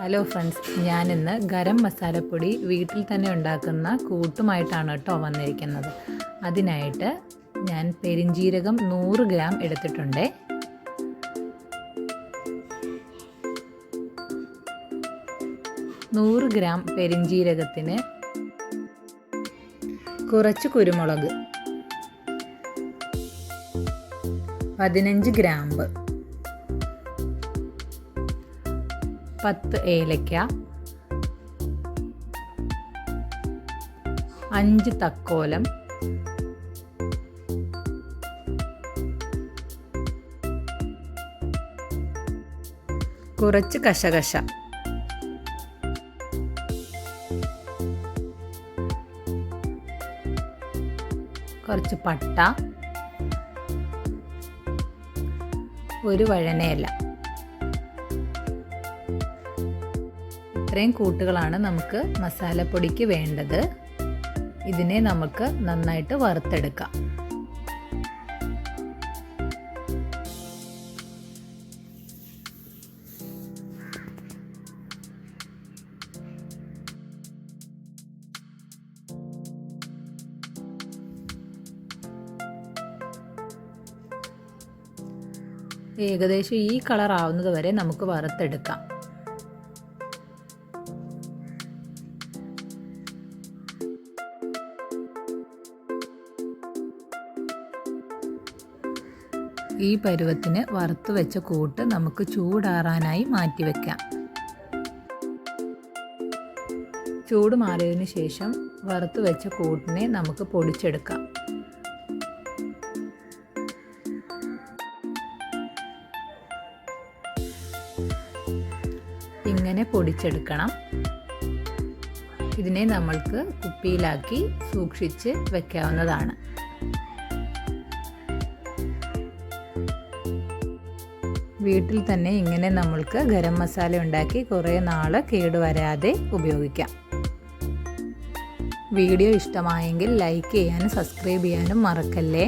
Hello friends ഞാനിന്ന് ഗരം മസാലപ്പൊടി വീട്ടിൽ തന്നെ ഉണ്ടാക്കുന്ന കൂട്ടുമായിട്ടാണ് കേട്ടോ വന്നിരിക്കുന്നത്. അതിനായിട്ട് ഞാൻ പെരിഞ്ജീരകം നൂറ് ഗ്രാം എടുത്തിട്ടുണ്ട്. നൂറ് ഗ്രാം പെരിഞ്ജീരകത്തിന് കുറച്ച് കുരുമുളക് പതിനഞ്ച് ഗ്രാമ്പ് പത്ത് ഏലക്ക അഞ്ച് തക്കോലം കുറച്ച് കശകശ കുറച്ച് പട്ട ഒരു വഴനയില. ഇത്രയും കൂട്ടുകളാണ് നമുക്ക് മസാലപ്പൊടിക്ക് വേണ്ടത്. ഇതിനെ നമുക്ക് നന്നായിട്ട് വറുത്തെടുക്കാം. ഏകദേശം ഈ കളർ ആവുന്നത് വരെ നമുക്ക് വറുത്തെടുക്കാം. ഈ പരുവത്തിന് വറുത്ത് വെച്ച കൂട്ട് നമുക്ക് ചൂടാറാനായി മാറ്റിവെക്കാം ചൂട് മാറിയതിന് ശേഷം വറുത്ത് വെച്ച കൂട്ടിനെ നമുക്ക് പൊടിച്ചെടുക്കാം. ഇങ്ങനെ പൊടിച്ചെടുക്കണം. ഇതിനെ നമ്മൾക്ക് കുപ്പിയിലാക്കി സൂക്ഷിച്ച് വെക്കാവുന്നതാണ്. വീട്ടിൽ തന്നെ ഇങ്ങനെ നമ്മൾക്ക് ഗരം മസാല ഉണ്ടാക്കി കുറേ നാൾ കേടുവരാതെ ഉപയോഗിക്കാം. വീഡിയോ ഇഷ്ടമായെങ്കിൽ ലൈക്ക് ചെയ്യാനും സബ്സ്ക്രൈബ് ചെയ്യാനും മറക്കല്ലേ?